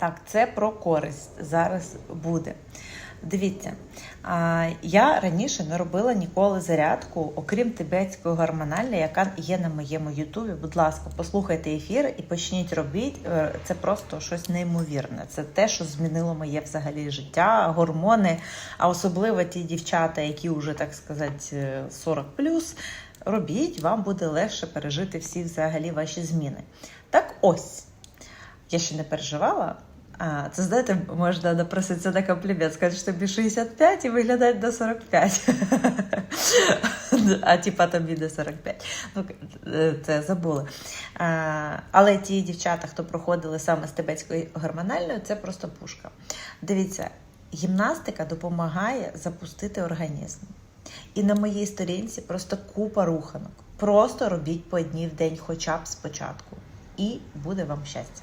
Так, це про користь зараз буде. Дивіться, я раніше не робила ніколи зарядку, окрім тибетської гормональної, яка є на моєму Ютубі. Будь ласка, послухайте ефір і почніть робити. Е, Це просто щось неймовірне. Це те, що змінило моє взагалі життя, гормони, а особливо ті дівчата, які вже так сказати 40 робіть, вам буде легше пережити всі взагалі ваші зміни. Так ось, я ще не переживала. А, це знаєте, можна напроситися на комплімент, сказати, що тобі 65 і виглядати до 45. А типа тобі до 45. Ну, е, це забули. А, але ті дівчата, хто проходили саме з тибетською гормональною, це просто пушка. Дивіться, гімнастика допомагає запустити організм. І на моїй сторінці просто купа руханок. Просто робіть по одній в день, хоча б спочатку. І буде вам щастя.